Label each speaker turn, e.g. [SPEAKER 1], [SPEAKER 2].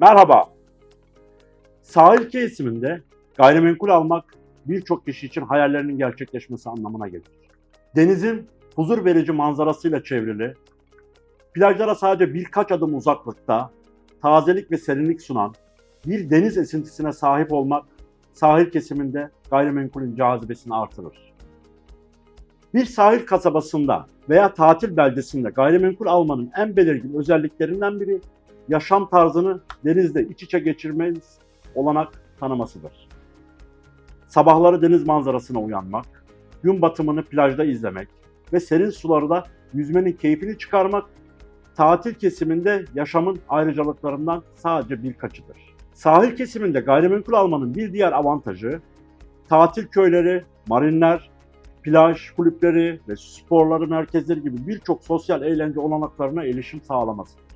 [SPEAKER 1] Merhaba. Sahil kesiminde gayrimenkul almak birçok kişi için hayallerinin gerçekleşmesi anlamına gelir. Denizin huzur verici manzarasıyla çevrili, plajlara sadece birkaç adım uzaklıkta tazelik ve serinlik sunan bir deniz esintisine sahip olmak sahil kesiminde gayrimenkulün cazibesini artırır. Bir sahil kasabasında veya tatil beldesinde gayrimenkul almanın en belirgin özelliklerinden biri yaşam tarzını denizde iç içe geçirmeniz olanak tanımasıdır. Sabahları deniz manzarasına uyanmak, gün batımını plajda izlemek ve serin sularda yüzmenin keyfini çıkarmak tatil kesiminde yaşamın ayrıcalıklarından sadece birkaçıdır. Sahil kesiminde gayrimenkul almanın bir diğer avantajı tatil köyleri, marinler, plaj kulüpleri ve sporları merkezleri gibi birçok sosyal eğlence olanaklarına erişim sağlamasıdır.